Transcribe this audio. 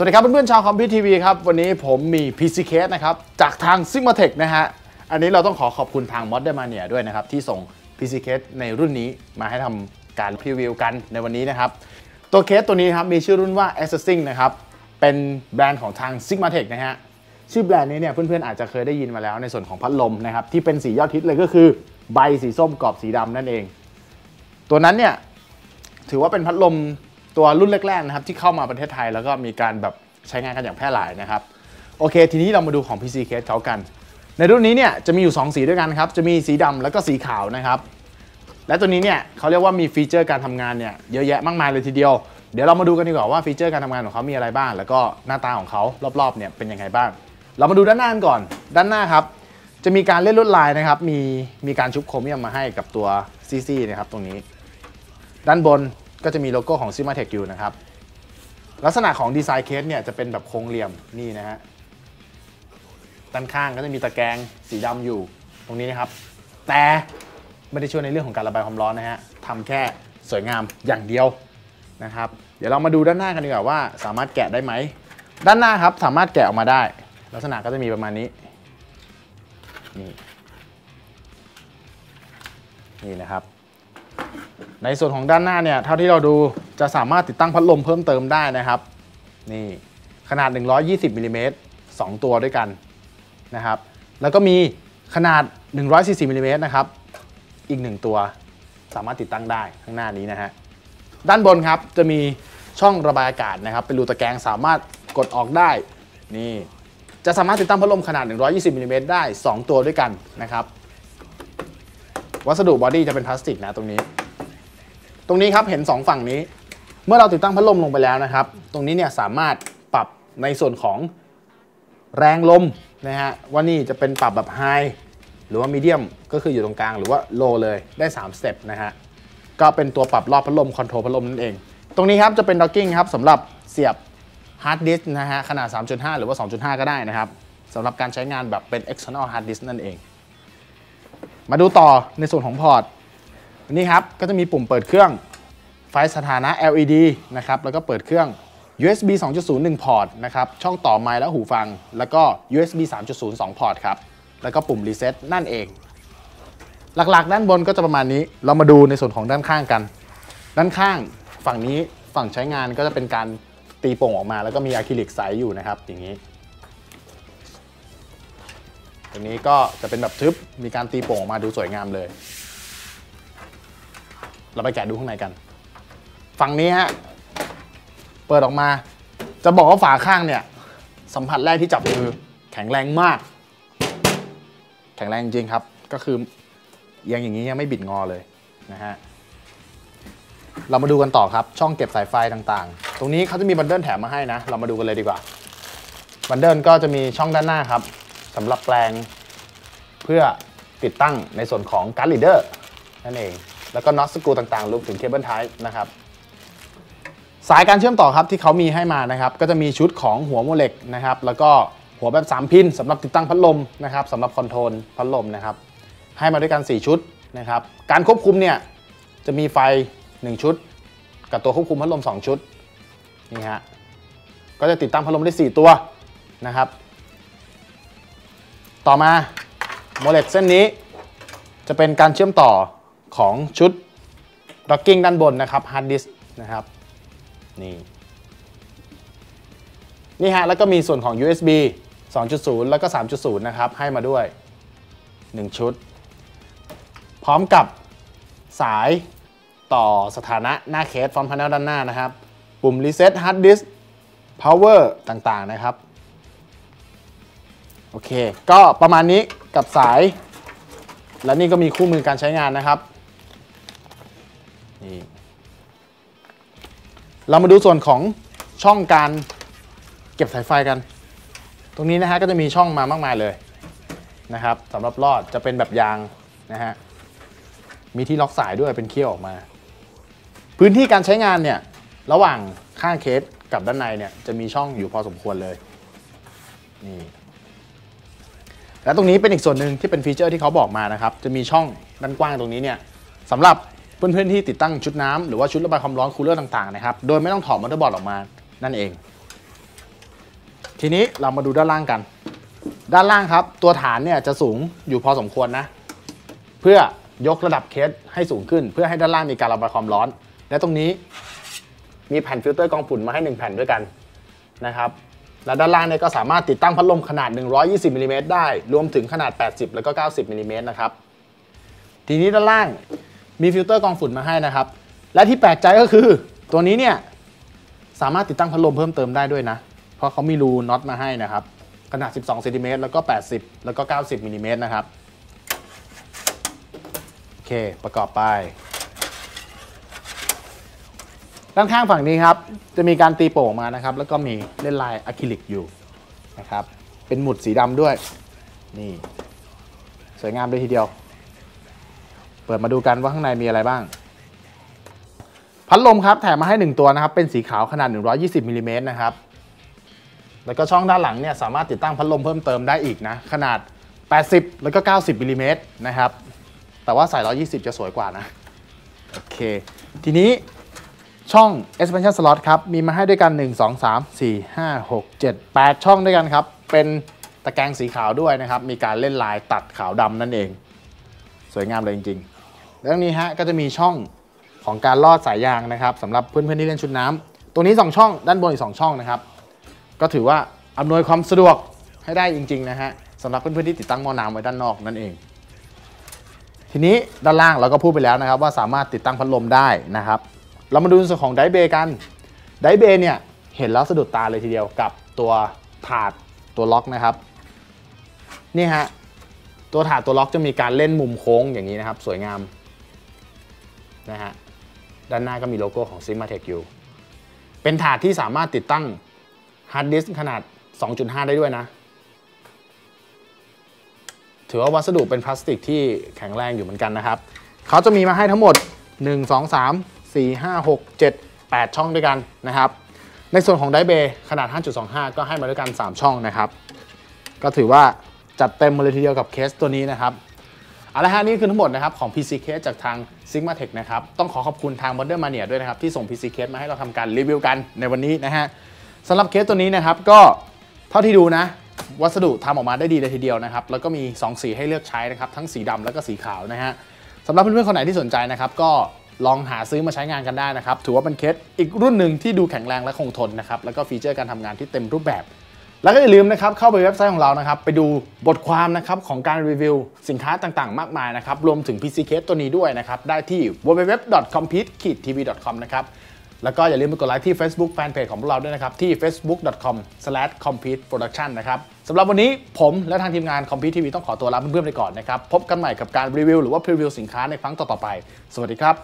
สวัสดีครับเพื่อนๆชาวคอมพิวทีวีครับ วันนี้ผมมี PC case นะครับ จากทาง Sigmatech นะฮะ อันนี้เราต้องขอขอบคุณทาง Modern Mania ด้วยนะครับ ที่ส่ง PC case ในรุ่นนี้มาให้ทำการพรีวิวกันในวันนี้นะครับ ตัวเคสตัวนี้ครับ มีชื่อรุ่นว่า Assassin นะครับ เป็นแบรนด์ของทาง Sigmatech นะฮะ ชื่อแบรนด์นี้เนี่ยเพื่อนๆอาจจะเคยได้ยินมาแล้วในส่วนของพัดลมนะครับที่เป็นสียอดฮิตเลยก็คือใบสีส้มกรอบสีดำนั่นเอง ตัวนั้นเนี่ยถือว่าเป็นพัดลม ตัวรุ่นแรกๆนะครับที่เข้ามาประเทศไทยแล้วก็มีการแบบใช้งานกันอย่างแพร่หลายนะครับโอเค ทีนี้เรามาดูของ PC Case เขากัน ในรุ่นนี้เนี่ยจะมีอยู่ 2 สีด้วยกันครับจะมีสีดำแล้วก็สีขาวนะครับและตัวนี้เนี่ยเขาเรียกว่ามีฟีเจอร์การทำงานเนี่ยเยอะแยะมากมายเลยทีเดียว เดี๋ยวเรามาดูกันดีกว่าว่าฟีเจอร์การทำงานของเขามีอะไรบ้าง แล้วก็หน้าตาของเขารอบๆเนี่ยเป็นยังไงบ้าง เรามาดูด้านหน้ากันก่อน ด้านหน้าครับจะมีการเล่นลวดลายนะครับมีมีการชุบโครเมียมมาให้กับตัวซีซีนะครับตรงนี้ ด้านบน ก็จะมีโลโก้ของ s i m a t e c อยู่นะครับ ลักษณะของดีไซน์เคสเนี่ยจะเป็นแบบโค้งเหลี่ยมนี่นะฮะด้านข้างก็จะมีตะแกรงสีดำอยู่ตรงนี้นะครับ แต่ไม่ได้ช่วยในเรื่องของการระบายความร้อนนะฮะทำแค่สวยงามอย่างเดียวนะครับ เดี๋ยวเรามาดูด้านหน้ากันดีกว่าว่า สามารถแกะได้ไหม ด้านหน้าครับสามารถแกะออกมาได้ ลักษณะก็จะมีประมาณนี้นี่นี่นะครับ ในส่วนของด้านหน้าเนี่ยเท่าที่เราดูจะสามารถติดตั้งพัดลมเพิ่มเติมได้นะครับนี่ขนาด 120มิลลิเมตร2ตัวด้วยกันนะครับแล้วก็มีขนาด 144มิลลิเมตรนะครับอีก 1 ตัวสามารถติดตั้งได้ข้างหน้านี้นะฮะด้านบนครับจะมีช่องระบายอากาศนะครับ เป็นรูตะแกรงสามารถกดออกได้นี่จะสามารถติดตั้งพัดลมขนาด 120มิลลิเมตรได้ 2 ตัวด้วยกันนะครับ วัสดุบอดี้จะเป็นพลาสติกนะตรงนี้ ตรงนี้ครับเห็น 2 ฝั่งนี้ เมื่อเราติดตั้งพัดลมลงไปแล้วนะครับ ตรงนี้เนี่ยสามารถปรับในส่วนของแรงลมนะฮะว่านี่จะเป็นปรับแบบไฮหรือว่ามีเดียมก็คืออยู่ตรงกลางหรือว่าโลเลยได้3สเต็ปนะฮะก็เป็นตัวปรับรอบพัดลมคอนโทรลพัดลมนั่นเอง ตรงนี้ครับจะเป็นด็อกกิ้งครับสำหรับเสียบฮาร์ดดิสนะฮะขนาด 3.5 หรือว่า 2.5 ก็ได้นะครับสำหรับการใช้งานแบบเป็น external hard disk นั่นเอง มาดูต่อในส่วนของพอร์ต นี่ครับก็จะมีปุ่มเปิดเครื่องไฟสถานะ LED นะครับแล้วก็เปิดเครื่อง USB 2.0 1 พอร์ตนะครับช่องต่อไมค์และหูฟัง แล้วก็ USB 3.0 2 พอร์ตครับแล้วก็ปุ่มรีเซ็ตนั่นเอง หลักๆ ด้านบนก็จะประมาณนี้ เรามาดูในส่วนของด้านข้างกัน ด้านข้างฝั่งนี้ฝั่งใช้งานก็จะเป็นการตีโป่งออกมา แล้วก็มีอะคริลิกใสอยู่นะครับ อย่างนี้ตรงนี้ก็จะเป็นแบบทึบมีการตีโป่งออกมาดูสวยงามเลย เราไปแกะดูข้างในกัน ฝั่งนี้ฮะ เปิดออกมา จะบอกว่าฝาข้างเนี่ย สัมผัสแรกที่จับคือแข็งแรงมาก แข็งแรงจริงครับ ก็คือยังอย่างนี้ยังไม่บิดงอเลยนะฮะ เรามาดูกันต่อครับ ช่องเก็บสายไฟต่างๆ ตรงนี้เขาจะมีบันเดิลแถมมาให้นะ เรามาดูกันเลยดีกว่า บันเดิลก็จะมีช่องด้านหน้าครับสำหรับแปลงเพื่อติดตั้งในส่วนของการ์ดลีเดอร์นั่นเอง แล้วก็น็อตสกรูต่างๆรวมถึงเคเบิลไทป์นะครับสายการเชื่อมต่อครับที่เขามีให้มานะครับก็จะมีชุดของหัวโมเหล็กนะครับแล้วก็หัวแบบ 3 พินสำหรับติดตั้งพัดลมนะครับสำหรับคอนโทรลพัดลมนะครับให้มาด้วยกัน 4 ชุดนะครับการควบคุมเนี่ยจะมีไฟ 1 ชุด กับตัวควบคุมพัดลม 2 ชุดนี่ฮะก็จะติดตั้งพัดลมได้ 4 ตัวนะครับ ต่อมาโมเลตเส้นนี้จะเป็นการเชื่อมต่อ ของชุด docking ด้านบนนะครับ hard disk นะครับนี่นี่ฮะแล้วก็มีส่วนของ USB 2.0 แล้วก็ 3.0 นะครับ ให้มาด้วย 1 ชุด พร้อมกับสายต่อสถานะหน้าเคสฟอนต์พาเนลด้านหน้านะครับ ปุ่ม reset hard disk power ต่างๆนะครับ โอเค ก็ประมาณนี้กับสาย และนี่ก็มีคู่มือการใช้งานนะครับ นี่เรามาดูส่วนของช่องการเก็บสายไฟกัน ตรงนี้นะฮะก็จะมีช่องมามากมายเลยนะครับสำหรับลอดจะเป็นแบบยางนะฮะมีที่ล็อกสายด้วยเป็นเขี้ยวออกมา พื้นที่การใช้งานเนี่ยระหว่างข้างเคสกับด้านในเนี่ยจะมีช่องอยู่พอสมควรเลยนี่และตรงนี้เป็นอีกส่วนหนึ่งที่เป็นฟีเจอร์ที่เขาบอกมานะครับ จะมีช่องด้านกว้างตรงนี้เนี่ยสำหรับ เพื่อนๆที่ติดตั้งชุดน้ำหรือว่าชุดระบายความร้อนคูลเลอร์ต่างๆนะครับ โดยไม่ต้องถอดมอเตอร์บอร์ดออกมานั่นเอง ทีนี้เรามาดูด้านล่างกัน ด้านล่างครับ ตัวฐานเนี่ยจะสูงอยู่พอสมควรนะ เพื่อยกระดับเคสให้สูงขึ้น เพื่อให้ด้านล่างมีการระบายความร้อน และตรงนี้มีแผ่นฟิลเตอร์กองฝุ่นมาให้ 1 แผ่นด้วยกันนะครับและด้านล่างเนี่ยก็สามารถติดตั้งพัดลมขนาด 120มิลลิเมตรได้ รวมถึงขนาด 80 แล้วก็ 90มิลลิเมตรนะครับ ทีนี้ด้านล่าง มีฟิลเตอร์กองฝุ่นมาให้นะครับ และที่แปลกใจก็คือ ตัวนี้เนี่ยสามารถติดตั้งพัดลมเพิ่มเติมได้ด้วยนะ เพราะเขามีรูน็อตมาให้นะครับ ขนาด 12เซนติเมตรแล้วก็ 80 แล้วก็ 90มิลลิเมตรนะครับ โอเค ประกอบไป ด้านข้างฝั่งนี้ครับ จะมีการตีโป่งมานะครับ แล้วก็มีเล่นลายอะคริลิกอยู่นะครับ เป็นหมุดสีดำด้วย นี่ สวยงามเลยทีเดียว เปิดมาดูกันว่าข้างในมีอะไรบ้าง พัดลมครับแถมมาให้ 1 ตัวนะครับ เป็นสีขาวขนาด 120มิลลิเมตรนะครับ แล้วก็ช่องด้านหลังเนี่ยสามารถติดตั้งพัดลมเพิ่มเติมได้อีกนะ ขนาด 80 แล้วก็ 90มิลลิเมตรนะครับ แต่ว่าใส่ 120 จะสวยกว่านะ โอเค ทีนี้ช่อง expansion slot ครับ มีมาให้ด้วยกัน 1 2 3 4 5 6 7 8 ช่องด้วยกันครับ เป็นตะแกรงสีขาวด้วยนะครับ มีการเล่นลายตัดขาวดำนั่นเอง สวยงามเลยจริง ๆ แล้วตรงนี้ฮะก็จะมีช่องของการลอดสายยางนะครับสำหรับเพื่อนๆที่เล่นชุดน้ำตรงนี้ 2 ช่อง ด้านบนอีก 2 ช่องนะครับ ก็ถือว่าอำนวยความสะดวกให้ได้จริงๆนะฮะสำหรับเพื่อนๆที่ติดตั้งหม้อน้ำไว้ด้านนอกนั่นเอง ทีนี้ด้านล่างเราก็พูดไปแล้วนะครับว่าสามารถติดตั้งพัดลมได้นะครับ เรามาดูส่วนของไดเบย์กันไดเบย์เนี่ยเห็นแล้วสะดุดตาเลยทีเดียวกับตัวถาดตัวล็อกนะครับนี่ฮะตัวถาดตัวล็อกจะมีการเล่นมุมโค้งอย่างนี้นะครับ สวยงาม นะฮะด้านหน้าก็มีโลโก้ของ Sigmatech อยู่ เป็นถาดที่สามารถติดตั้งฮาร์ดดิสก์ขนาด 2.5 ได้ด้วยนะ ถือว่าวัสดุเป็นพลาสติกที่แข็งแรงอยู่เหมือนกันนะครับ เขาจะมีมาให้ทั้งหมด 1 2 3 4 5 6 7 8 ช่องด้วยกันนะครับ ในส่วนของไดเบย์ขนาด 5.25 ก็ให้มาด้วยกัน 3 ช่องนะครับ ก็ถือว่าจัดเต็มมาเลยทีเดียวกับเคสตัวนี้นะครับ เอาละฮะนี่คือทั้งหมดนะครับของ PC Case จากทาง Sigmatech นะครับ ต้องขอขอบคุณทาง Modern Mania ด้วยนะครับ ที่ส่ง PC Case มาให้เราทำการรีวิวกันในวันนี้นะฮะสำหรับเคสตัวนี้นะครับ ก็เท่าที่ดูนะ วัสดุทำออกมาได้ดีเลยทีเดียวนะครับ แล้วก็มี 2 สีให้เลือกใช้นะครับ ทั้งสีดำแล้วก็สีขาวนะฮะสำหรับเพื่อนๆคนไหนที่สนใจนะครับ ก็ลองหาซื้อมาใช้งานกันได้นะครับ ถือว่าเป็นเคสอีกรุ่นหนึ่งที่ดูแข็งแรงและคงทนนะครับ แล้วก็ฟีเจอร์การทำงานที่เต็มรูปแบบ แล้วก็อย่าลืมนะครับเข้าไปเว็บไซต์ของเรานะครับไปดูบทความนะครับของการรีวิวสินค้าต่างๆ มากมายนะครับรวมถึง PC Case ตัวนี้ด้วยนะครับได้ที่ www.compete-tv.com นะครับแล้วก็อย่าลืมไปกดไลค์ที่ Facebook Fanpage ของพวกเราด้วยนะครับ ที่ facebook.com/competeproduction นะครับสำหรับวันนี้ผมและทางทีมงาน Compete TV ต้องขอตัวลาเพื่อนๆไปก่อนนะครับ พบกันใหม่กับการรีวิวหรือว่าพรีวิวสินค้าในครั้งต่อๆไป สวัสดีครับ